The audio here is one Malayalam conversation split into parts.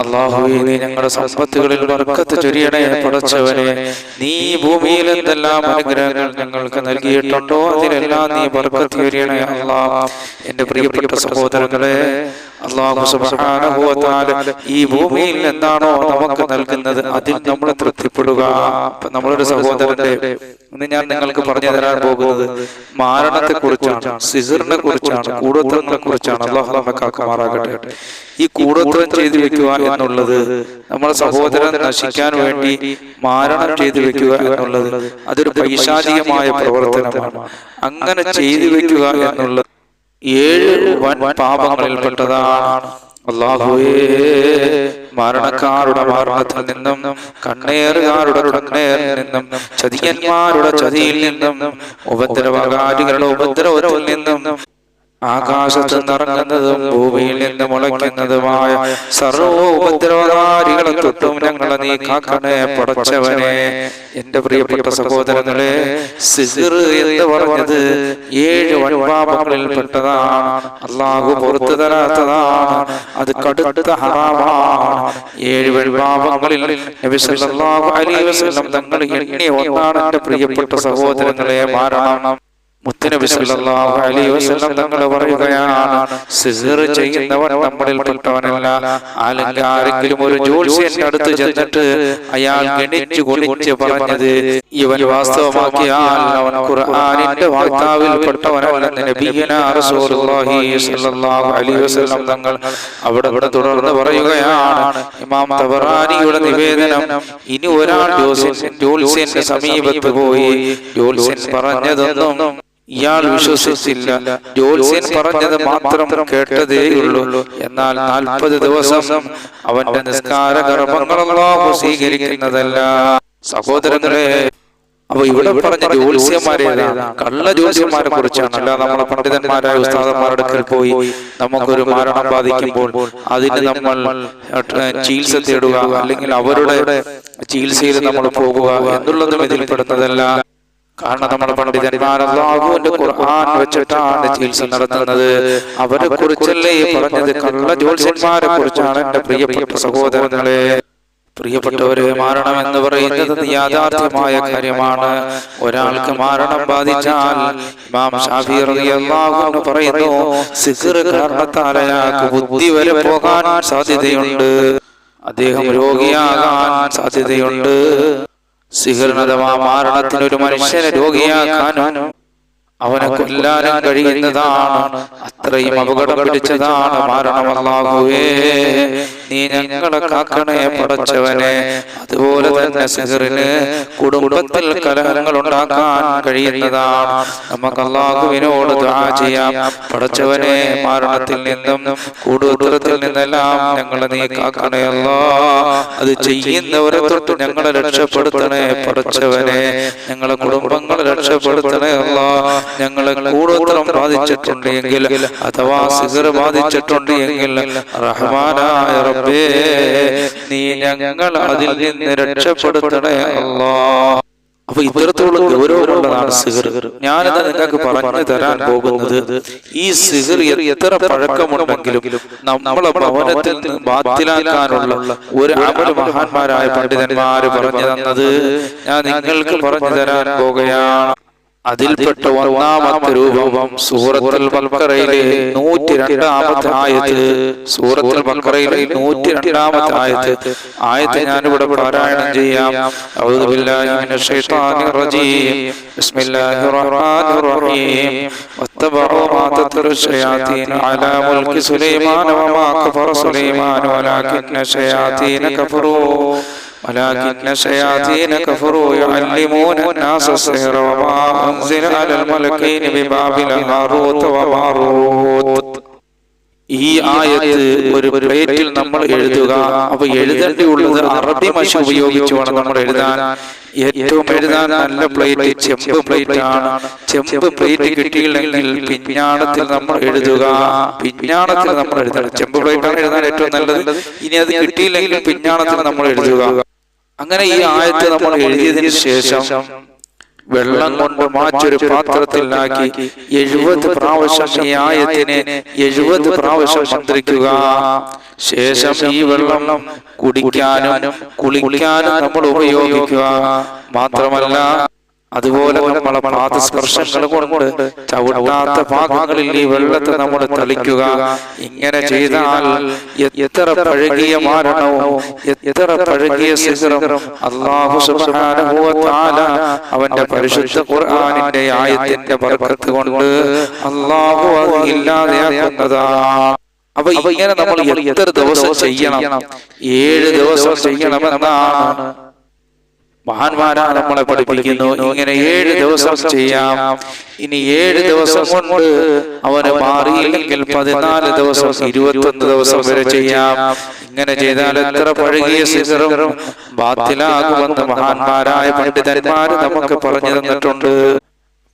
അള്ളാഹുവേ നീ ഞങ്ങളുടെ സമ്പത്തുകളിൽ വർക്കത്ത് ചൊരിയണേ പടച്ചവനെ. നീ ഭൂമിയിൽ എന്തെല്ലാം അനുഗ്രഹങ്ങൾ ഞങ്ങൾക്ക് നൽകിയിട്ടുണ്ടോ? അതിലെല്ലാം നീ വർക്കത്ത് ചൊരിയണേ അള്ളാ. എന്റെ പ്രിയപ്പെട്ട സഹോദരങ്ങളെ അള്ളാഹു തആല ഈ ഭൂമിയിൽ എന്താണോ നമുക്ക് നൽകുന്നത് അതിൽ നമ്മൾ തൃപ്തിപ്പെടുക. നമ്മളൊരു സഹോദരന്റെ ഇന്ന് ഞാൻ നിങ്ങൾക്ക് പറഞ്ഞു തരാൻ പോകുന്നത് മാരണത്തെ കുറിച്ചാണ് സിസറിനെ കുറിച്ചാണ് കൂടോത്രങ്ങളെ കുറിച്ചാണ് അള്ളാഹു ഈ കൂടോത്രം ചെയ്തു വെക്കുക എന്നുള്ളത് നമ്മുടെ സഹോദരൻ നശിക്കാൻ വേണ്ടി മാരണം ചെയ്തു വെക്കുക എന്നുള്ളത് അതൊരു പൈശാചികമായ പ്രവർത്തനമാണ്. അങ്ങനെ ചെയ്തു വെക്കുക എന്നുള്ളത് ഏഴ് വൻ പാപങ്ങളിൽപ്പെട്ടതാണ്. അള്ളാഹുവേ മരണക്കാരുടെ മരണത്തിൽ നിന്നും കണ്ണേറുകാരുടെ കണ്ണേറിൽ നിന്നും ചതിയന്മാരുടെ ചതിയിൽ നിന്നും ഉപദ്രവകാരികളുടെ ഉപദ്രവത്തിൽ നിന്നും ആകാശത്ത് നിറങ്ങുന്നതും ഭൂമിയിൽ നിന്ന് മുളയ്ക്കുന്നതുമായ സർവോപദ്രവകാരികളെ തൊട്ടും ഞങ്ങളെ നീ കാക്കണേ പടച്ചവനെ. എന്റെ പ്രിയപ്പെട്ട സഹോദരങ്ങളെ സിസിർ എന്ന് പറഞ്ഞത് ഏഴ് വൻപാപങ്ങളിൽപ്പെട്ടതാണ് അള്ളാഹു പുറത്തു തരാത്തതാണ്. അത് കടുത്ത ഹറാമാണ്. ഏഴ് വസല്ലം തങ്ങൾ എണ്ണിയ ഒന്നാണ് എന്റെ പ്രിയപ്പെട്ട സഹോദരങ്ങളെ മാറണം മുത്തനബി സല്ലല്ലാഹു അലൈഹി വസല്ലം തങ്ങൾ പറയുകയാണ് സിഹർ ചെയ്യുന്നവൻ നമ്മളിൽ പെട്ടവനല്ല. അല്ലെങ്കിൽ ആരെങ്കിലും ഒരു ജോത്സ്യന്റെ അടുത്ത് ചെന്നിട്ട് അയാൾ ഗണിച്ചു ഗുണിച്ച് പറഞ്ഞത് ഇവൻ വാസ്തവമാക്കിയാൽ അവൻ ഖുർആനിന്റെ വാർത്താവിൽ പെട്ടവനല്ലെന്ന് നബിയന റസൂലുള്ളാഹി സല്ലല്ലാഹു അലൈഹി വസല്ലം തങ്ങൾ അവിടെ ഇവിടെ തുടർന്ന് പറയുകയാണ് ഇമാം തബറാനിയുടെ നിവേദനം ഇനി ഒരാൾ ജോത്സ്യന്റെ സമീപത്ത് പോയി. ജോത്സ്യൻ പറഞ്ഞതൊന്നും ഇയാൾ വിശ്വസിച്ചില്ല. ജോത്സ്യൻ പറഞ്ഞത് മാത്രം കേട്ടതേയുള്ളൂ. എന്നാൽ നാൽപ്പത് ദിവസം അവന്റെ നിസ്കാര കർമ്മങ്ങളെല്ലാം സ്വീകരിക്കുന്നതല്ല. സഹോദരങ്ങളെ അപ്പൊ ഇവിടെ പറഞ്ഞ ജ്യോത്സ്യന്മാരെ കള്ള ജ്യോത്സ്യന്മാരെ കുറിച്ചാണ് അല്ല നമ്മളെ പണ്ഡിതന്മാരായ ഉസ്താദന്മാരുടെ അടുക്കൽ പോയി. നമുക്കൊരു മരണം ബാധിക്കുമ്പോൾ അതിന് നമ്മൾ ചികിത്സ തേടുക അല്ലെങ്കിൽ അവരുടെ ചികിത്സയിൽ നമ്മൾ പോകുക എന്നുള്ളതും ഇതിൽ പെടുന്നതല്ല കാരണം നമ്മുടെ പണ്ഡിതന്മാർ അള്ളാഹുവിന്റെ ഖുർആൻ വെച്ചിട്ടാണ് ചികിത്സ നടത്തുന്നത്. അവരെ കുറിച്ചല്ലേ പറഞ്ഞത്? കള്ള ജ്യോത്സ്യന്മാരെ കുറിച്ചാണ് എന്റെ പ്രിയപ്പെട്ട സഹോദരങ്ങളെ. പ്രിയപ്പെട്ടവരെ മാരണം എന്ന് പറയുന്നത് യാഥാർത്ഥ്യമായ കാര്യമാണ്. ഒരാൾക്ക് മാരണം ബാധിച്ചാൽ ഇമാം ഷാഫി റളിയല്ലാഹു പറയുന്നു സിഹർ കാരണത്താൽ അയാൾക്ക് ബുദ്ധി വരെ പോകാൻ സാധ്യതയുണ്ട്. അദ്ദേഹം രോഗിയാകാൻ സാധ്യതയുണ്ട്. സിഹറിന് അഥവാ മരണത്തിന് ഒരു മനുഷ്യനെ രോഗിയാക്കാനും അവനെ കൊല്ലാനും കഴിയുന്നതാണ് അത്രയും അപകടം പിടിച്ചതാണ് മരണമല്ലാകുവേ നീ ഞങ്ങളെ കാക്കണേ പടച്ചവനെ. അതുപോലെ തന്നെ സിഹറിന് കുടുംബത്തിൽ കലഹങ്ങൾ ഉണ്ടാക്കാൻ കഴിയുന്നതാണ്. നമുക്ക് അള്ളാഹുവിനോട് ദുആ ചെയ്യാം. പടച്ചവനെ മരണത്തിൽ നിന്നും കൂടുതലത്തിൽ നിന്നെല്ലാം ഞങ്ങളെ നീ കാക്കണേ അല്ലാ അത് ചെയ്യുന്നവരെ തൊട്ട് ഞങ്ങളെ രക്ഷപ്പെടുത്തണേ പടച്ചവനെ. ഞങ്ങളെ കുടുംബങ്ങളെ രക്ഷപ്പെടുത്തണേ അല്ലാ ഞങ്ങളെ കൂടുതലും ബാധിച്ചിട്ടുണ്ട് എങ്കിൽ അഥവാ സിഹർ ബാധിച്ചിട്ടുണ്ട് എങ്കിൽ റഹ്മാനായ റബ്ബേ നീ ഞങ്ങൾ അതിൽ നിന്ന് രക്ഷപ്പെടുത്തണേ അല്ലാ. അപ്പൊ ഇത്തരത്തിലുള്ള ഗൗരവമുള്ളതാണ് സിഹർ ഞാനത് നിങ്ങൾക്ക് പറഞ്ഞു തരാൻ പോകുന്നത് ഈ സിഹർ എത്ര പഴക്കമുണ്ടെങ്കിലും നമ്മളെ ഭവനത്തിൽ നിന്ന് ബാത്തിലാക്കാനുള്ള ഒരു അമല മഹാന്മാരായ പണ്ഡിതന്മാര് പറഞ്ഞു തന്നത് ഞാൻ നിങ്ങൾക്ക് പറഞ്ഞു തരാൻ പോകുകയാണ്. അതിൽപ്പെട്ട ഒന്നാമത്തെ രൂപം സൂറത്തുൽ ബക്കറയിലെ നൂറ്റി രണ്ടാമത്തെ ആയത്ത് സൂറത്തുൽ ബക്കറയിലെ നൂറ്റി രണ്ടാമത്തെ ആയത്ത് ആയത്ത് ഞാനിവിടെ പാരായണം ചെയ്യാം അഊദു ബില്ലാഹി മിനശ് ശൈത്വാനിർ റജീം ബിസ്മില്ലാഹിർ റഹ്മാനിർ റഹീം വത്തബഉ മാ തത്ലു الشياطين على ملك سليمان وما كفر سليمان ولكن الشياطين كفروا ولكن الشياطين كفروا يعلمون الناس السحر وما أنزل على الملكين ببابل هاروت وماروت ഈ ആയത്ത് ഒരു പ്ലേറ്റിൽ നമ്മൾ എഴുതുക അപ്പൊ എഴുതേണ്ടിയുള്ളത് അറബി മഷി ഉപയോഗിച്ച് വേണം നമ്മൾ എഴുതാൻ ഏറ്റവും എഴുതാൻ നല്ല പ്ലേറ്റ് ചെമ്പ് പ്ലേറ്റ് ആണ് ചെമ്പ് പ്ലേറ്റ് കിട്ടിയില്ലെങ്കിൽ പിഞ്ഞാണത്തിൽ നമ്മൾ എഴുതുക പിഞ്ഞാണത്തിൽ നമ്മൾ എഴുതണം ചെമ്പ് പ്ലേറ്റ് ആണ് എഴുതാൻ ഏറ്റവും നല്ലത് ഇനി അത് കിട്ടിയില്ലെങ്കിൽ പിഞ്ഞാണത്തിൽ നമ്മൾ എഴുതുക അങ്ങനെ ഈ ആയത്ത് നമ്മൾ എഴുതിയതിന് ശേഷം വെള്ളം കൊണ്ട് മാറ്റൊരു പാത്രത്തിലാക്കി എഴുപത് പ്രാവശ്യം ഈ ആയത്തിനെ എഴുപത് പ്രാവശ്യം മന്ത്രിക്കുക. ശേഷം ഈ വെള്ളം കുടിക്കാനും കുളിക്കാനും നമ്മൾ ഉപയോഗിക്കുക. മാത്രമല്ല അതുപോലെ നമ്മളെ പാദസ്പർശങ്ങൾ കൊണ്ട് ചവിട്ടാത്ത ഭാഗങ്ങളിൽ ഈ വെള്ളത്തെ നമ്മൾ തളിക്കുക. ഇങ്ങനെ ചെയ്താൽ എത്ര പഴകിയ മാരണവും എത്ര പഴകിയ സിഹറും അള്ളാഹു തആല അവന്റെ പരിശുദ്ധ ഖുർആാനിന്റെ ആയത്തിന്റെ ബർക്കത്ത് കൊണ്ട് അള്ളാഹു അത് ഇല്ലാതെയാക്കുന്നതാണ് അപ്പൊ ഇങ്ങനെ നമ്മൾ എത്ര ദിവസം ചെയ്യണം? ഏഴ് ദിവസം ചെയ്യണമെന്നാണ് മഹാന്മാരാണ് നമ്മളെ പഠിപ്പിക്കുന്നു. ഇങ്ങനെ ഏഴ് ദിവസം ചെയ്യാം. ഇനി ഏഴ് ദിവസം കൊണ്ട് അവന് മാറിയില്ലെങ്കിൽ പതിനാല് ദിവസം ഇരുപത്തൊന്ന് ദിവസം വരെ ചെയ്യാം. ഇങ്ങനെ ചെയ്താൽ എത്ര പഴകിയ സിഗറും ബാത്തിലാകുമെന്ന് മഹാന്മാരായ പണ്ഡിതന്മാര് നമുക്ക് പറഞ്ഞു തന്നിട്ടുണ്ട്.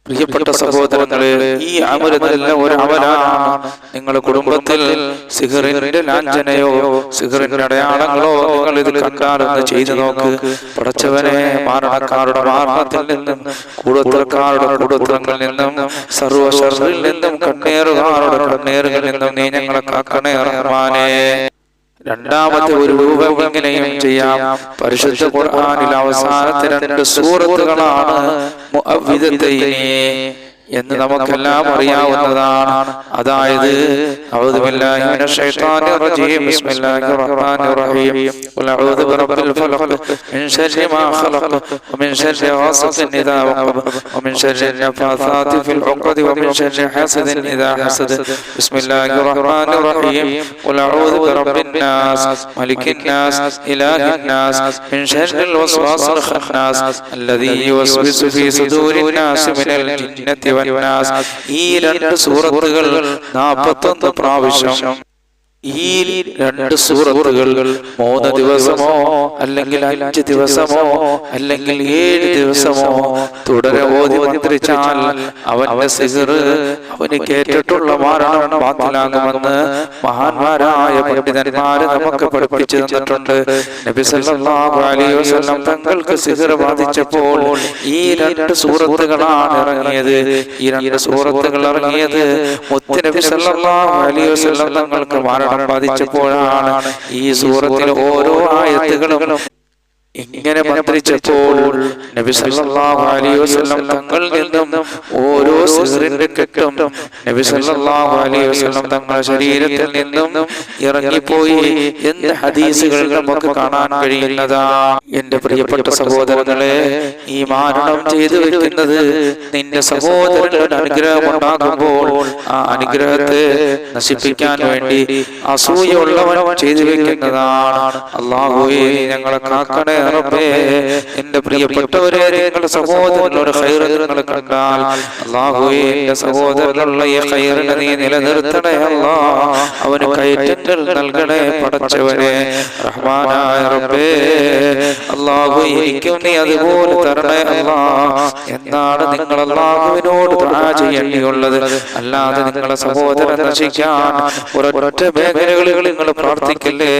പ്രിയപ്പെട്ട സഹോദരങ്ങളെ ഈ അമരുതെല്ലാം ഒരു അമലാണ്. നിങ്ങളുടെ കുടുംബത്തിൽ സിഹറിന്റെ ലാഞ്ചനയോ സിഹറിന്റെ അടയാളങ്ങളോ നിങ്ങൾ ഇതിൽ കണ്ടാലൊന്ന് ചെയ്തു നോക്ക്. പടച്ചവനെ മാരണക്കാരുടെ മാരണത്തിൽ നിന്നും കൂടത്തക്കാരുടെ കൂടത്തങ്ങളിൽ നിന്നും സർവശറിൽ നിന്നും കണ്ണേറുകാരുടെ കണ്ണേറുകളിൽ നിന്നും നീ ഞങ്ങളെ കാക്കണേ റഹ്മാനേ. രണ്ടാമത്തെ ഒരു രൂപം എങ്ങനെയും ചെയ്യാം. പരിശുദ്ധ ഖുർആനിൽ അവസാനത്തെ രണ്ട് സൂറത്തുകളാണ് എന്ന് നമുക്കെല്ലാം അറിയാവുന്നതാണ് അതായത് അഊദു ബില്ലാഹി മിനശ് ശൈത്വാനിർ റജീം ബിസ്മില്ലാഹിർ റഹ്മാനിർ റഹീം ഖുൽ അഊദു ബിറബ്ബിൽ ഫലഖ് മിൻ ശർരി മാ ഖലഖ് വമിൻ ശർരി ഗാസിഖിൻ ഇദാ വഖബ വമിൻ ശർരി النفاثات في العقد ومن شر حاسد إذا حسد بسم الله الرحمن الرحيم قل أعوذ برب الناس ملك الناس إله الناس من شر الوسواس الخناس الذي يوسوس في صدور الناس من الجنة والناس ഈ രണ്ട് സൂറത്തുകൾ നാൽപ്പത്തൊന്ന് പ്രാവശ്യം ഈ രണ്ട് സൂറത്തുകൾ മൂന്ന് ദിവസമോ അല്ലെങ്കിൽ അഞ്ച് ദിവസമോ അല്ലെങ്കിൽ ഏഴ് ദിവസമോ തുടരെ ഓതി മന്ത്രിച്ചാൽ അവന്റെ അവന് കേട്ടിട്ടുള്ള മാരണം ബാത്തിലാകുമെന്ന് മഹാന്മാരായ പണ്ഡിതന്മാര് നമുക്ക് പഠിപ്പിച്ചു തന്നിട്ടുണ്ട്. നബി സല്ലല്ലാഹു അലൈഹി വസല്ലം തങ്ങൾക്ക് സിഹർ ബാധിച്ചപ്പോൾ ഈ രണ്ട് സൂറത്തുകളാണ് ഇറങ്ങിയത്. ഈ രണ്ട് സൂറത്തുകൾ ഇറങ്ങിയത് മുത്ത് നബി സല്ലല്ലാഹു അലൈഹി വസല്ലം തങ്ങൾക്ക് മരണം ബാധിച്ചപ്പോഴാണ് ഈ സൂറത്തിൽ ഓരോ ആയത്തുകളും ഇങ്ങനെ മന്ത്രിച്ചപ്പോൾ നബി സല്ലല്ലാഹു അലൈഹി വസല്ലം തങ്ങളിൽ നിന്നും ഓരോ സിഹറിന്റെ കെട്ടും. നബി സല്ലല്ലാഹു അലൈഹി വസല്ലം തങ്ങൾ ശരീരത്തിൽ നിന്നും ഇറങ്ങിപ്പോയി എന്ന് ഹദീസുകൾ നമുക്ക് കാണാൻ കഴിയുന്നതാ? എന്റെ പ്രിയപ്പെട്ട സഹോദരങ്ങളെ ഈ മാരണം ചെയ്തു വെക്കുന്നത് നിന്റെ സഹോദരങ്ങളുടെ അനുഗ്രഹം ഉണ്ടാകുമ്പോൾ ആ അനുഗ്രഹത്തെ നശിപ്പിക്കാൻ വേണ്ടി അസൂയുള്ളവൻ ചെയ്തു വെക്കുന്നതാണ്. അള്ളാഹു ഞങ്ങളെ കാക്കണേ റബ്ബേ എന്റെ പ്രിയപ്പെട്ടവരെ നിങ്ങളുടെ സഹോദരനോട് ഖൈറ് നിങ്ങൾ കണ്ടാൽ അള്ളാഹുവേ എന്റെ സഹോദരനുള്ള ഈ ഖൈറിനെ നീ നിലനിർത്തണേ അല്ലാ. അവന് കയറ്റങ്ങൾ നൽകണേ പടച്ചവനെ. റഹ്മാനായ റബ്ബേ അള്ളാഹു എനിക്കും നീ അതുപോലെ തരണേ അല്ലാ. എന്നാണ് നിങ്ങൾ അള്ളാഹുവിനോട് ചെയ്യേണ്ടിയുള്ളത്. അല്ലാതെ നിങ്ങളെ സഹോദരൻ നശിക്കാൻ ഒരൊറ്റ മേഖലകളിൽ നിങ്ങൾ പ്രാർത്ഥിക്കല്ലേ?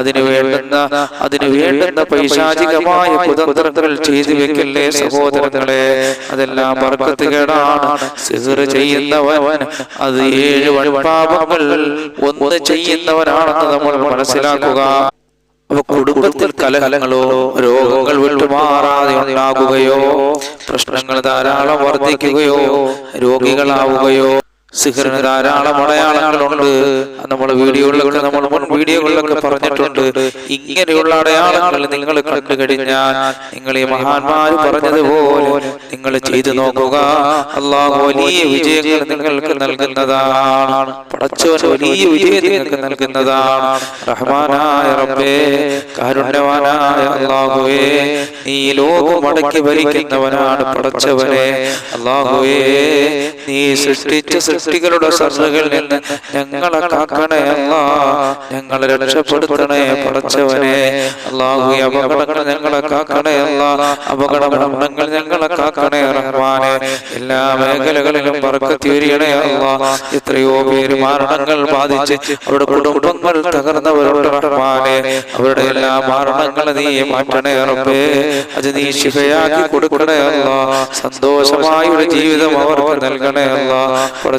അതിന് വേണ്ടുന്ന അതിന് വേണ്ടുന്ന പൈശാചികമായ കുതന്ത്രങ്ങൾ ചെയ്തു വെക്കല്ലേ സഹോദരങ്ങളെ? അതെല്ലാം പറക്കത്തുകേടാണ് സിഹർ ചെയ്യുന്നവൻ അത് ഏഴ് വഴിപാപങ്ങൾ ഒന്ന് ചെയ്യുന്നവനാണെന്ന് നമ്മൾ മനസ്സിലാക്കുക. അപ്പൊ കുടുംബത്തിൽ കലഹലങ്ങളോ രോഗങ്ങൾ വിട്ടുമാറാതെ ഉണ്ടാകുകയോ പ്രശ്നങ്ങൾ ധാരാളം വർദ്ധിക്കുകയോ രോഗികളാവുകയോ സിഹറിന് ധാരാളം അടയാളങ്ങളുണ്ട്. നമ്മൾ വീഡിയോകളിലൊക്കെ നമ്മൾ മുൻ വീഡിയോകളിലൊക്കെ പറഞ്ഞിട്ടുണ്ട്. ഇങ്ങനെയുള്ള അടയാളങ്ങൾ നിങ്ങൾ കണ്ടു കഴിഞ്ഞാൽ നിങ്ങൾ ഈ മഹാന്മാർ പറഞ്ഞതുപോലെ നിങ്ങൾ ചെയ്തു നോക്കുക. അള്ളാഹു വലിയ വിജയങ്ങൾ നിങ്ങൾക്ക് നൽകുന്നതാണ്. പടച്ചവൻ വലിയ വിജയം നിങ്ങൾക്ക് നൽകുന്നതാണ്. റഹ്മാനായ റബ്ബേ കാരുണ്യവാനായ അള്ളാഹുവേ നീ ലോകം അടക്കി ഭരിക്കുന്നവനാണ് പടച്ചവനെ. അള്ളാഹുവേ നീ സൃഷ്ടിച്ച സൃഷ്ടികളുടെ സർറുകളിൽ നിന്ന് ഞങ്ങളെ കാക്കണേ അല്ലാ. ഞങ്ങളെ രക്ഷപ്പെടുത്തണേ പടച്ചവനെ. അള്ളാഹു അപകടങ്ങൾ ഞങ്ങളെ കാക്കണേ അല്ലാ. അപകട മരണങ്ങൾ ഞങ്ങളെ കാക്കണേ റഹ്മാനെ. എല്ലാ മേഖലകളിലും പറക്കത്തിരിയണേ അല്ലാ. എത്രയോ പേര് മരണങ്ങൾ ബാധിച്ച് അവരുടെ കുടുംബങ്ങൾ തകർന്നവരുടെ റഹ്മാനെ. അവരുടെ എല്ലാ മരണങ്ങൾ നീ മാറ്റണേ റബ്ബേ. അത് നീ ശിഫയാക്കി കൊടുക്കണേ അല്ലാഹ് സന്തോഷമായ ഒരു ജീവിതം അവർക്ക് നൽകണേ അല്ലാ.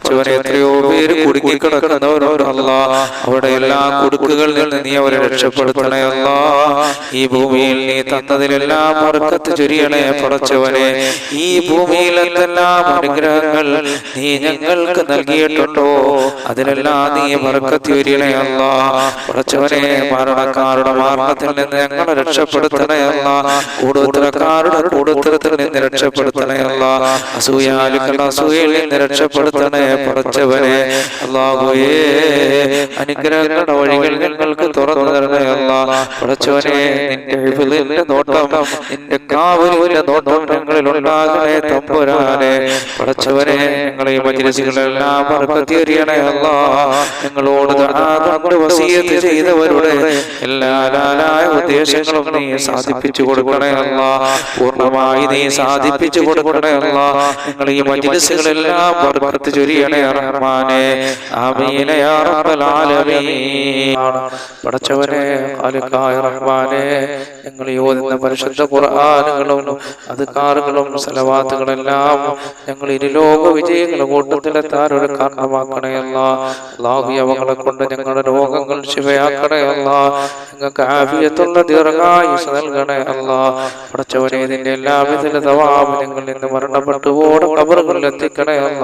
പടച്ചവനെ എത്രയോ പേര് കുടുങ്ങി കിടക്കുന്നവരുണ്ട് അവിടെ എല്ലാ കുടുക്കുകളിൽ നിന്ന് നീ അവരെ രക്ഷപ്പെടുത്തണേ അല്ലാ. ഈ ഭൂമിയിൽ നീ തന്നതിലെല്ലാം മറക്കത്ത് ചൊരിയണേ പടച്ചവനെ. ഈ ഭൂമിയിൽ അനുഗ്രഹങ്ങൾ നീ ഞങ്ങൾക്ക് നൽകിയിട്ടുണ്ടോ? അതിലെല്ലാം നീ മറക്കത്ത് ചൊരിയണേ അല്ലാ. പടച്ചവനെ മരണക്കാരുടെ മരണത്തിൽ നിന്ന് ഞങ്ങളെ രക്ഷപ്പെടുത്തണേ അല്ലാ. കൂടുതലക്കാരുടെ കൂടുതലത്തിൽ നിന്ന് രക്ഷപ്പെടുത്തണേ അല്ലാ. അസൂയാലുക്കളുടെ അസൂയയിൽ നിന്ന് രക്ഷപ്പെടുത്തണേ പടച്ചവനെ അള്ളാഹുയേ അനുഗ്രഹങ്ങളുടെ വഴികൾ ഞങ്ങൾക്ക് തുറന്നു തരണേ അല്ലാ പടച്ചവനെ നിന്റെ ഹിഫ്ളിന്റെ നോട്ടം നിന്റെ കാവലിന്റെ നോട്ടം ഞങ്ങളിൽ ഉണ്ടാകണേ തമ്പുരാനെ. പറച്ചവനെ ഞങ്ങളെ മജ്ലിസുകളെല്ലാം അല്ല അല്ലാ ഞങ്ങളോട് കൊണ്ട് വസിയത്ത് ചെയ്തവരുടെ എല്ലാ ലാലായ ഉദ്ദേശങ്ങളും നീ സാധിപ്പിച്ചു കൊടുക്കണേ അല്ല പൂർണമായി നീ സാധിപ്പിച്ചു കൊടുക്കണേ അല്ലാ ഞങ്ങൾ ഈ മജിലസുകളെല്ലാം ബർക്കത്ത് ചൊരിയണേ റഹ്മാനെ ആമീൻ യാ റബ്ബൽ ആലമീൻ. പടച്ചവനെ ഖാലിഖായ ഞങ്ങൾ ഓതുന്ന പരിശുദ്ധ ഖുർആനുകളും അദ്കാറുകളും സലവാത്തുകളെല്ലാം ഞങ്ങൾ ഇരുലോക വിജയങ്ങളുടെ കൂട്ടത്തിലെത്താൻ ഒരു കാരണമാക്കണേ അല്ല. അള്ളാഹു കൊണ്ട് ഞങ്ങളുടെ രോഗങ്ങൾ ശിവയാക്കണയല്ല ഞങ്ങൾക്ക് ആഫിയത്തുള്ള ദീർഘായുസ് നൽകണയല്ല പഠിച്ചവരെ ഇതിന്റെ എല്ലാവിധ തവാബ് ഞങ്ങൾ ഇന്ന് മരണപ്പെട്ടു ഓടെ കബറുകളിൽ എത്തിക്കണേ അല്ല.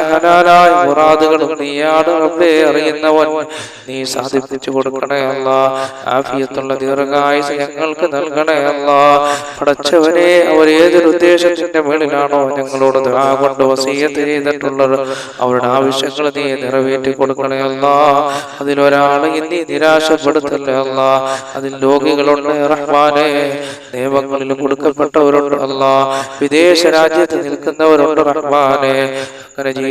ഹലാലായ മുറാദുകളും നീയാണ് റബ്ബേ അറിയുന്നവൻ. നീ സാധിപ്പിച്ചു കൊടുക്കണേ അല്ല. ആഫിയത്തുള്ള ദീർഘായുസ് ഞങ്ങൾക്ക് നൽകണേ അല്ല. പടച്ചവനെ അവർ ഏതൊരു ഉദ്ദേശത്തിന്റെ മേളിലാണോ ഞങ്ങളോട് കൊണ്ട് വസീയത്ത് ചെയ്തിട്ടുള്ളത്. അവരുടെ ആവശ്യങ്ങൾ നീ നിറവേറ്റി കൊടുക്കണേ അല്ല. അതിലൊരാളെ നീ നിരാശപ്പെടുത്തല്ലേ അല്ല. അതിൽ രോഗികളുണ്ട് റഹ്മാനെ. നിയമങ്ങളിൽ കൊടുക്കപ്പെട്ടവരുണ്ട് അല്ല. വിദേശ രാജ്യത്ത് നിൽക്കുന്നവരുണ്ട് റഹ്മാനെ. അങ്ങനെ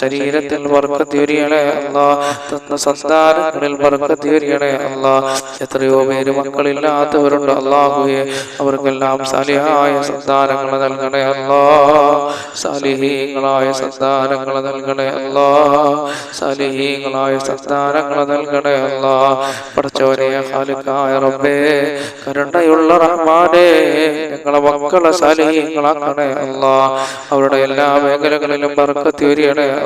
ശരീരത്തിൽ അല്ലാ. തന്ന സന്താനങ്ങളിൽ അല്ലാ. എത്രയോ പേര് മക്കളില്ലാത്തവരുണ്ട് അള്ളാഹുയെ അവർക്കെല്ലാം സാലിഹായ സന്താനങ്ങൾ നൽകണേ അല്ലാ. സാലിഹീങ്ങളായ സന്താനങ്ങൾ നൽകണേ അല്ലാ. സാലിഹീങ്ങളായ സന്താനങ്ങൾ നൽകണേ അല്ലാ. പഠിച്ചവരെ ഹാലുക്കായ റബ്ബേ. കരുണയുള്ള റഹ്മാനെ. ഞങ്ങളെ മക്കളെ സാലിഹീങ്ങളാക്കണേ അല്ലാ. അവരുടെ എല്ലാ മേഖലകളിലും ബർക്കത്ത് വരികണേ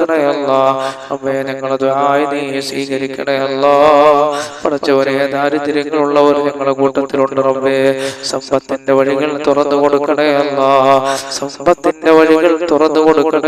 രക്ഷപ്പെടുത്തണേ അല്ല അമ്മേ ഞങ്ങളത് ആയി നീ സ്വീകരിക്കണേ അല്ല പഠിച്ചവരെ ദാരിദ്ര്യങ്ങളുള്ളവർ ഞങ്ങളുടെ കൂട്ടത്തിലുണ്ട് റബ്ബേ. സമ്പത്തിന്റെ വഴികൾ തുറന്നു കൊടുക്കണേ അല്ല സമ്പത്തിന്റെ വഴികൾ തുറന്നു കൊടുക്കണേ